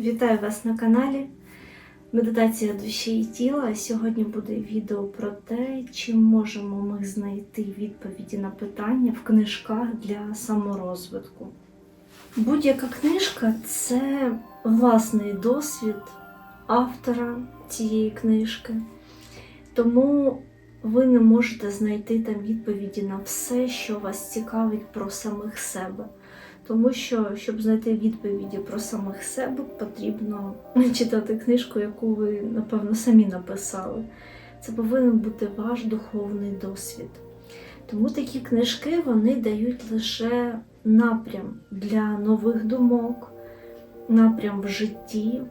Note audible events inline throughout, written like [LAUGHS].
Вітаю вас на каналі Медитація душі і тіла. Сьогодні буде відео про те, чи можемо ми знайти відповіді на питання в книжках для саморозвитку. Будь-яка книжка це власний досвід автора цієї книжки. Тому ви не можете знайти там відповіді на все, що вас цікавить про самих себе. Тому що, щоб знайти відповіді про самих себе, потрібно читати книжку, яку ви, напевно, самі написали. Це повинен бути ваш духовний досвід. Тому такі книжки вони дають лише напрям для нових думок, напрям в житті.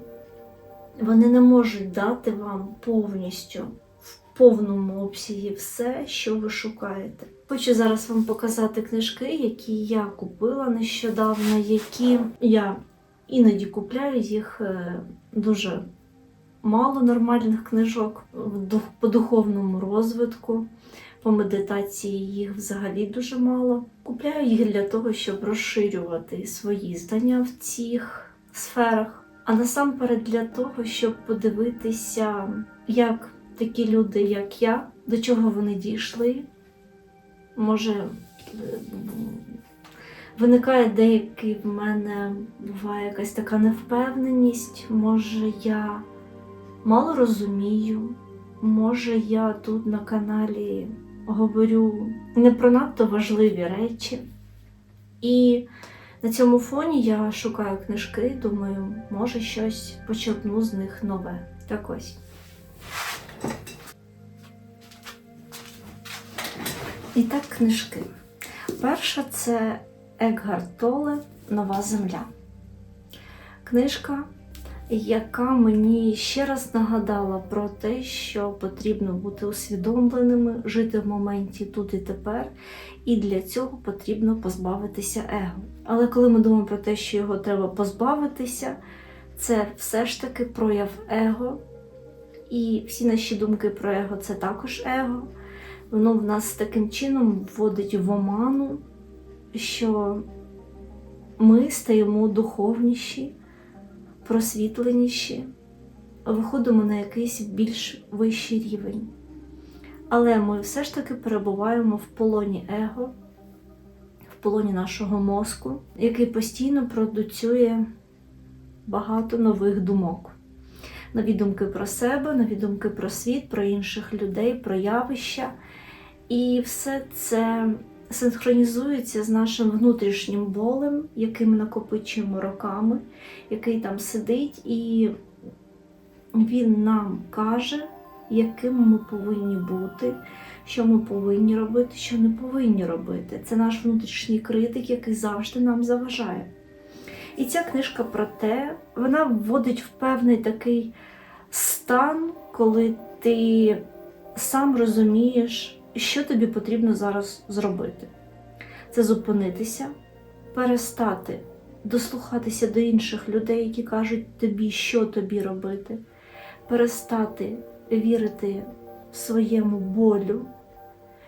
Вони не можуть дати вам повністю повному обсязі все, що ви шукаєте. Хочу зараз вам показати книжки, які я купила нещодавно, які я іноді купляю їх е, дуже мало нормальних книжок по духовному розвитку, по медитації їх взагалі дуже мало. Купляю їх для того, щоб розширювати свої знання в цих сферах, а насамперед для того, щоб подивитися, як такі люди, як я, до чого вони дійшли. Може, е, виникає деякий в мене буває якась така невпевненість, може я мало розумію, може я тут на каналі говорю не про надто важливі речі. І на цьому фоні я шукаю книжки, думаю, може щось почерпну з них нове. Так ось. І так, книжки. Перша це Екгард Толе Нова Земля. Книжка, яка мені ще раз нагадала про те, що потрібно бути усвідомленими, жити в моменті тут і тепер, і для цього потрібно позбавитися его. Але коли ми думаємо про те, що його треба позбавитися, це все ж таки прояв его. І всі наші думки про его це також его воно в нас таким чином вводить в оману, що ми стаємо духовніші, просвітленіші, виходимо на якийсь більш вищий рівень. Але ми все ж таки перебуваємо в полоні его, в полоні нашого мозку, який постійно продуцює багато нових думок. Нові думки про себе, нові думки про світ, про інших людей, про явища. І все це синхронізується з нашим внутрішнім болем, який ми накопичуємо роками, який там сидить, і він нам каже, яким ми повинні бути, що ми повинні робити, що не повинні робити. Це наш внутрішній критик, який завжди нам заважає. І ця книжка про те, вона вводить в певний такий стан, коли ти сам розумієш, що тобі потрібно зараз зробити. Це зупинитися, перестати дослухатися до інших людей, які кажуть тобі, що тобі робити, перестати вірити своєму болю,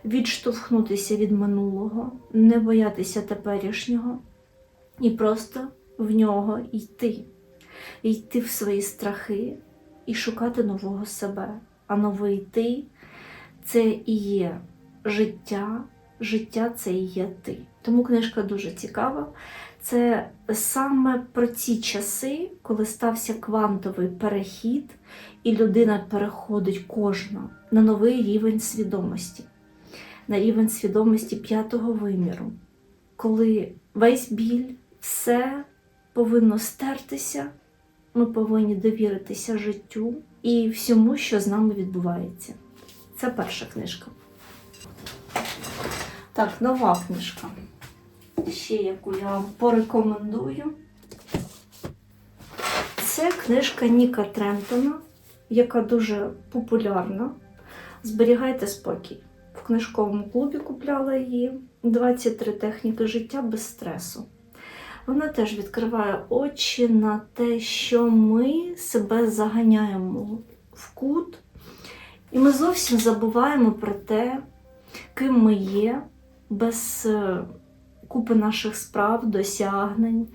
відштовхнутися від минулого, не боятися теперішнього і просто в нього йти, йти в свої страхи і шукати нового себе. А новий ти це і є життя, життя це і є ти. Тому книжка дуже цікава. Це саме про ці часи, коли стався квантовий перехід, і людина переходить кожна на новий рівень свідомості, на рівень свідомості п'ятого виміру, коли весь біль, все повинно стертися, ми повинні довіритися життю і всьому, що з нами відбувається. Це перша книжка. Так, нова книжка. Ще яку я вам порекомендую. Це книжка Ніка Трентона, яка дуже популярна. Зберігайте спокій. В книжковому клубі купляла її 23 техніки життя без стресу. Вона теж відкриває очі на те, що ми себе заганяємо в кут. І ми зовсім забуваємо про те, ким ми є, без е, купи наших справ, досягнень,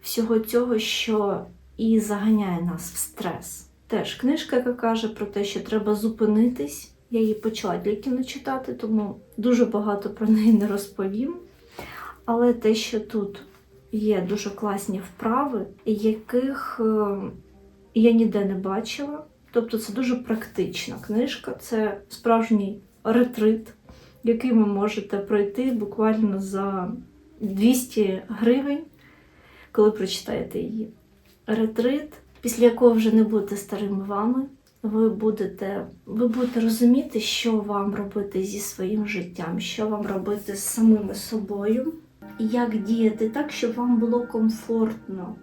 всього цього, що і заганяє нас в стрес. Теж книжка, яка каже про те, що треба зупинитись. Я її почала тільки не читати, тому дуже багато про неї не розповім. Але те, що тут є дуже класні вправи, яких е, я ніде не бачила. Тобто це дуже практична книжка, це справжній ретрит, який ви можете пройти буквально за 200 гривень, коли прочитаєте її. Ретрит, після якого вже не будете старими вами. Ви будете, ви будете розуміти, що вам робити зі своїм життям, що вам робити з самими собою, як діяти так, щоб вам було комфортно,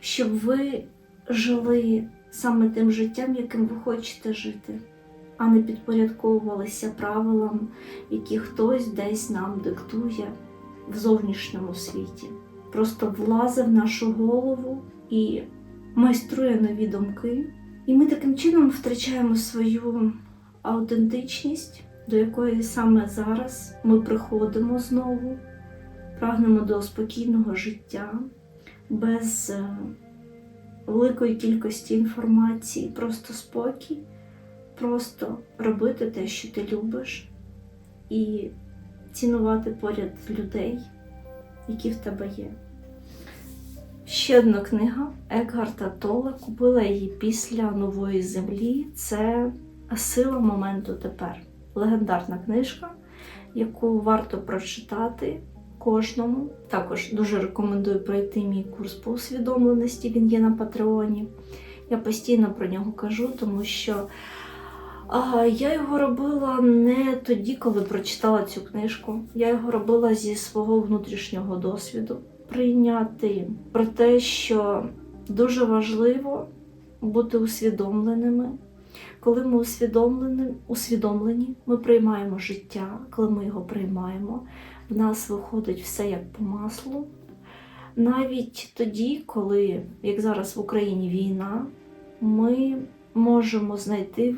щоб ви жили саме тим життям, яким ви хочете жити, а не підпорядковувалися правилам, які хтось десь нам диктує в зовнішньому світі. Просто влазить в нашу голову і майструє нові думки. І ми таким чином втрачаємо свою аутентичність, до якої саме зараз ми приходимо знову, прагнемо до спокійного життя, без е, великої кількості інформації, просто спокій, просто робити те, що ти любиш, і цінувати поряд людей, які в тебе є. Ще одна книга Екгарта Толе. Купила її після нової землі. Це Сила моменту тепер. Легендарна книжка, яку варто прочитати кожному. Також дуже рекомендую пройти мій курс по усвідомленості. Він є на Патреоні. Я постійно про нього кажу, тому що я його робила не тоді, коли прочитала цю книжку. Я його робила зі свого внутрішнього досвіду прийняти про те, що дуже важливо бути усвідомленими. Коли ми усвідомлені, усвідомлені, ми приймаємо життя, коли ми його приймаємо, в нас виходить все як по маслу. Навіть тоді, коли, як зараз в Україні війна, ми можемо знайти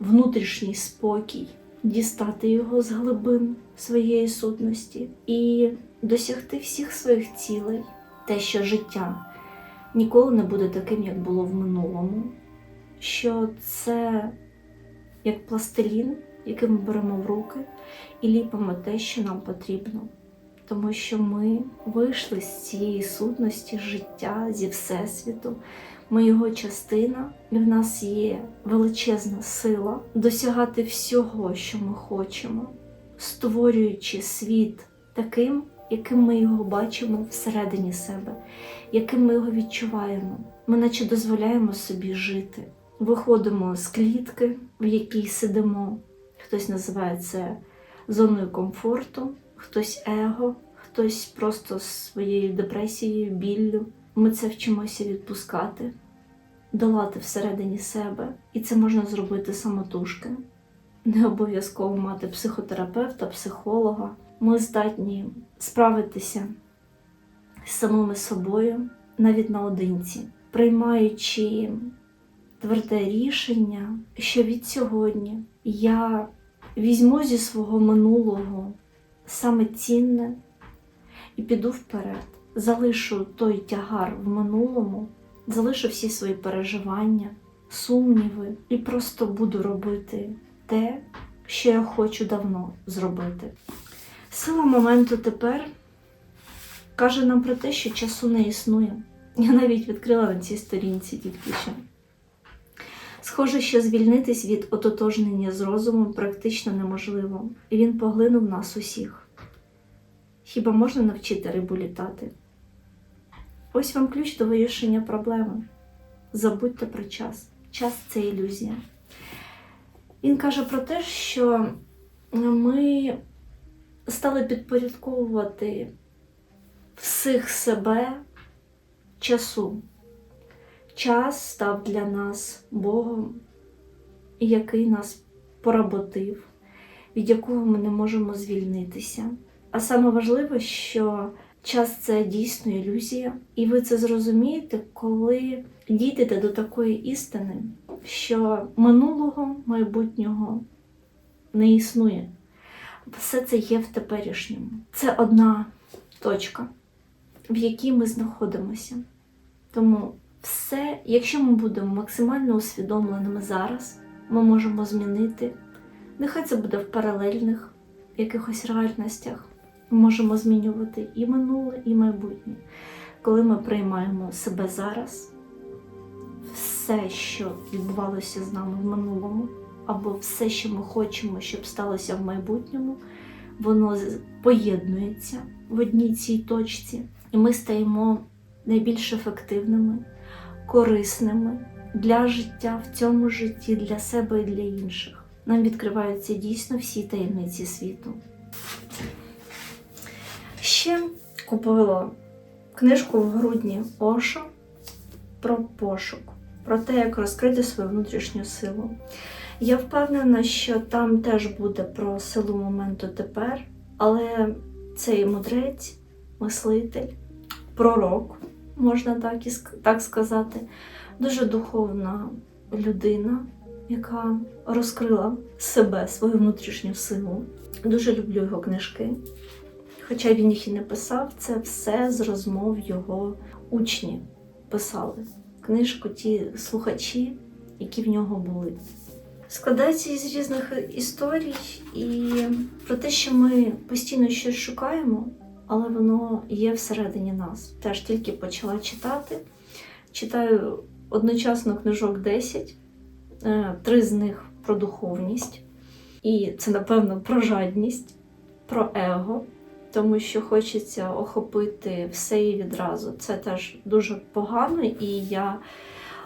внутрішній спокій, дістати його з глибин своєї сутності і досягти всіх своїх цілей, те, що життя ніколи не буде таким, як було в минулому, що це як пластилін, який ми беремо в руки і ліпимо те, що нам потрібно. Тому що ми вийшли з цієї сутності життя зі Всесвіту, ми його частина, і в нас є величезна сила досягати всього, що ми хочемо, створюючи світ таким, яким ми його бачимо всередині себе, яким ми його відчуваємо. Ми наче дозволяємо собі жити. Виходимо з клітки, в якій сидимо. Хтось називає це зоною комфорту, хтось его, хтось просто своєю депресією, біллю. Ми це вчимося відпускати, долати всередині себе, і це можна зробити самотужки. Не обов'язково мати психотерапевта, психолога. Ми здатні справитися з самими собою навіть наодинці, приймаючи тверде рішення, що від сьогодні я візьму зі свого минулого саме цінне і піду вперед, залишу той тягар в минулому, залишу всі свої переживання, сумніви і просто буду робити те, що я хочу давно зробити. Сила моменту тепер каже нам про те, що часу не існує. Я навіть відкрила на цій сторінці тільки що. Схоже, що звільнитись від ототожнення з розумом практично неможливо, і він поглинув нас усіх. Хіба можна навчити рибу літати? Ось вам ключ до вирішення проблеми. Забудьте про час. Час це ілюзія. Він каже про те, що ми стали підпорядковувати всіх себе часу. Час став для нас Богом, який нас поработив, від якого ми не можемо звільнитися. А саме важливе, що час це дійсно ілюзія, і ви це зрозумієте, коли дійдете до такої істини, що минулого майбутнього не існує. Все це є в теперішньому. Це одна точка, в якій ми знаходимося. Тому все, якщо ми будемо максимально усвідомленими зараз, ми можемо змінити. Нехай це буде в паралельних якихось реальностях. Ми можемо змінювати і минуле, і майбутнє. Коли ми приймаємо себе зараз, все, що відбувалося з нами в минулому, або все, що ми хочемо, щоб сталося в майбутньому, воно поєднується в одній цій точці, і ми стаємо найбільш ефективними, корисними для життя в цьому житті, для себе і для інших. Нам відкриваються дійсно всі таємниці світу. Ще купила книжку в грудні Ошо про пошук, про те, як розкрити свою внутрішню силу. Я впевнена, що там теж буде про силу моменту тепер, але цей мудрець, мислитель, пророк, можна так і так сказати, дуже духовна людина, яка розкрила себе, свою внутрішню силу. Дуже люблю його книжки. Хоча він їх і не писав, це все з розмов його учні писали. Книжку ті слухачі, які в нього були. Складається із різних історій і про те, що ми постійно щось шукаємо, але воно є всередині нас. Теж тільки почала читати. Читаю одночасно книжок 10, е, три з них про духовність. І це, напевно, про жадність, про его, тому що хочеться охопити все і відразу. Це теж дуже погано, і я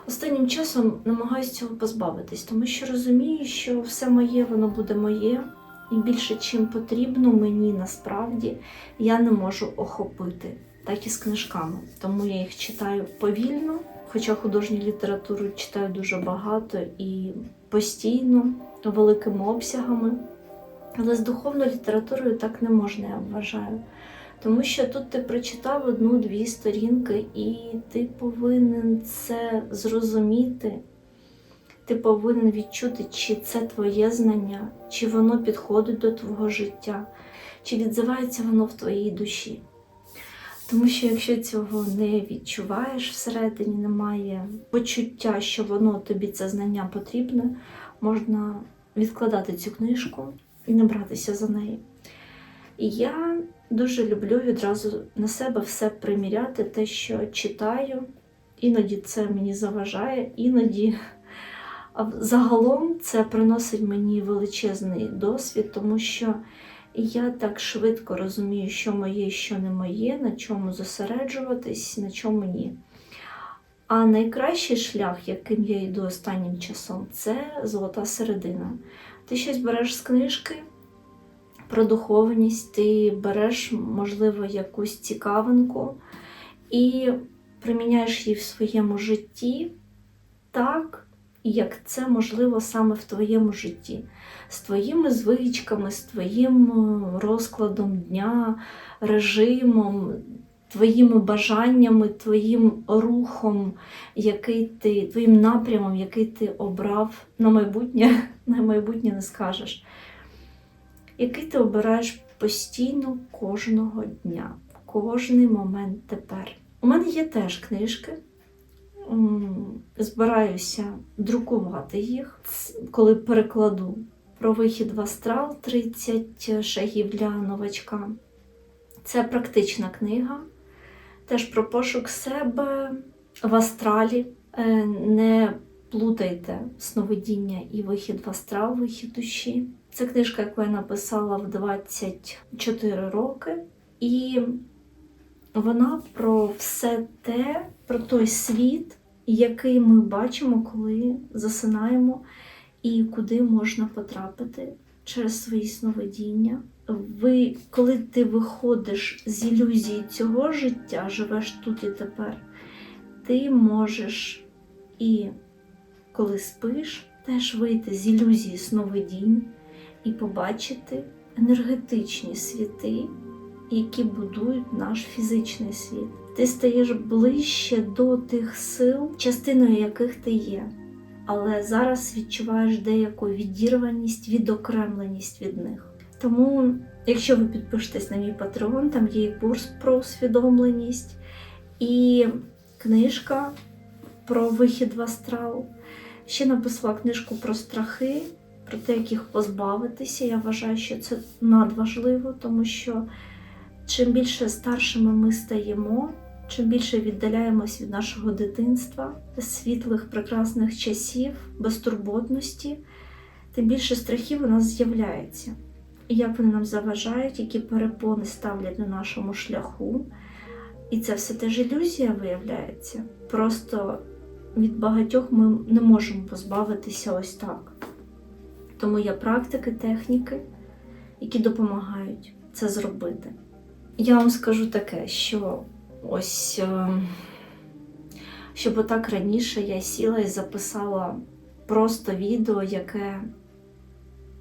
останнім часом намагаюся цього позбавитись, тому що розумію, що все моє, воно буде моє, і більше, чим потрібно мені насправді, я не можу охопити, так і з книжками. Тому я їх читаю повільно, хоча художню літературу читаю дуже багато і постійно, великими обсягами. Але з духовною літературою так не можна, я вважаю. Тому що тут ти прочитав одну-дві сторінки, і ти повинен це зрозуміти. Ти повинен відчути, чи це твоє знання, чи воно підходить до твого життя, чи відзивається воно в твоїй душі. Тому що якщо цього не відчуваєш всередині, немає почуття, що воно тобі це знання потрібне, можна відкладати цю книжку і не братися за неї. І я дуже люблю відразу на себе все приміряти, те, що читаю. Іноді це мені заважає, іноді загалом це приносить мені величезний досвід, тому що я так швидко розумію, що моє, що не моє, на чому зосереджуватись, на чому ні. А найкращий шлях, яким я йду останнім часом, це золота середина. Ти щось береш з книжки про духовність, ти береш, можливо, якусь цікавинку і приміняєш її в своєму житті так, як це можливо саме в твоєму житті, з твоїми звичками, з твоїм е, розкладом дня, режимом, твоїми бажаннями, твоїм рухом, який ти, твоїм напрямом, який ти обрав на майбутнє, [LAUGHS] на майбутнє не скажеш, який ти обираєш постійно кожного дня, кожний момент тепер. У мене є теж книжки. Збираюся друкувати їх, коли перекладу про вихід в астрал 30 шагів для новачка. Це практична книга, теж про пошук себе в астралі. Е, Не плутайте сновидіння і вихід в астрал, вихід душі. Це книжка, яку я написала в 24 роки. І вона про все те, про той світ, який ми бачимо, коли засинаємо, і куди можна потрапити через свої сновидіння. Ви, коли ти виходиш з ілюзії цього життя, живеш тут і тепер, ти можеш і коли спиш, теж вийти з ілюзії сновидінь і побачити енергетичні світи, які будують наш фізичний світ. Ти стаєш ближче до тих сил, частиною яких ти є. Але зараз відчуваєш деяку відірваність, відокремленість від них. Тому, якщо ви підпишетесь на мій патреон, там є і курс про усвідомленість, і книжка про вихід в астрал. Ще написала книжку про страхи, про те, як їх позбавитися. Я вважаю, що це надважливо, тому що чим більше старшими ми стаємо, чим більше віддаляємось від нашого дитинства, світлих, прекрасних часів, безтурботності, тим більше страхів у нас з'являється. І як вони нам заважають, які перепони ставлять на нашому шляху. І це все теж ілюзія виявляється. Просто від багатьох ми не можемо позбавитися ось так. Тому є практики, техніки, які допомагають це зробити. Я вам скажу таке, що ось, е, щоб отак раніше я сіла і записала просто відео, яке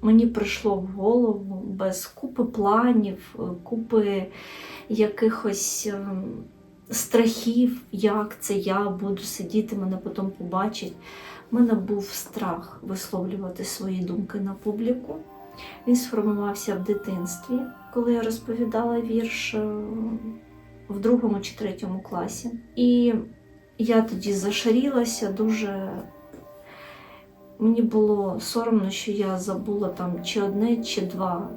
мені прийшло в голову без купи планів, е, купи якихось е, страхів, як це я буду сидіти, мене потім побачить. У мене був страх висловлювати свої думки на публіку. Він сформувався в дитинстві, коли я розповідала вірш е, в другому чи третьому класі. І я тоді зашарілася дуже. Мені було соромно, що я забула там чи одне, чи два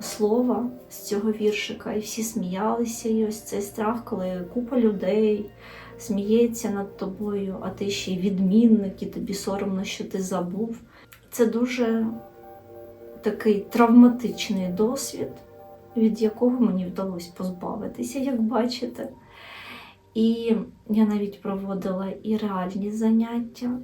слова з цього віршика, і всі сміялися. І ось цей страх, коли купа людей сміється над тобою, а ти ще й відмінник, і тобі соромно, що ти забув. Це дуже такий травматичний досвід, від якого мені вдалося позбавитися, як бачите. І я навіть проводила і реальні заняття,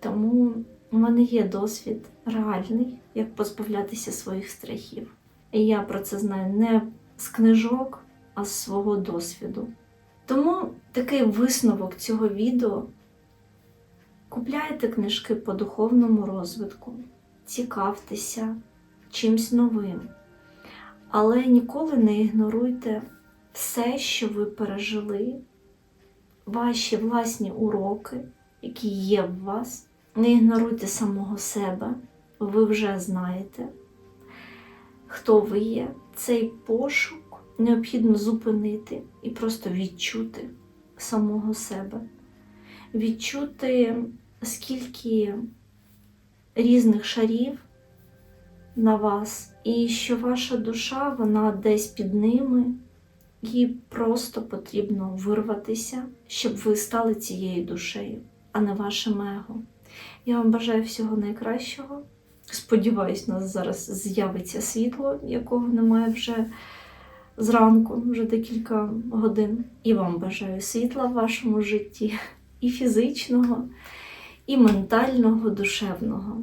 тому у мене є досвід реальний, як позбавлятися своїх страхів. І я про це знаю не з книжок, а з свого досвіду. Тому такий висновок цього відео. Купляйте книжки по духовному розвитку, цікавтеся чимсь новим, але ніколи не ігноруйте все, що ви пережили, ваші власні уроки, які є в вас. Не ігноруйте самого себе, ви вже знаєте, хто ви є. Цей пошук необхідно зупинити і просто відчути самого себе, відчути, скільки різних шарів на вас, і що ваша душа, вона десь під ними, їй просто потрібно вирватися, щоб ви стали цією душею, а не вашим его. Я вам бажаю всього найкращого. Сподіваюсь, у нас зараз з'явиться світло, якого немає вже зранку, вже декілька годин. І вам бажаю світла в вашому житті, і фізичного, і ментального, душевного.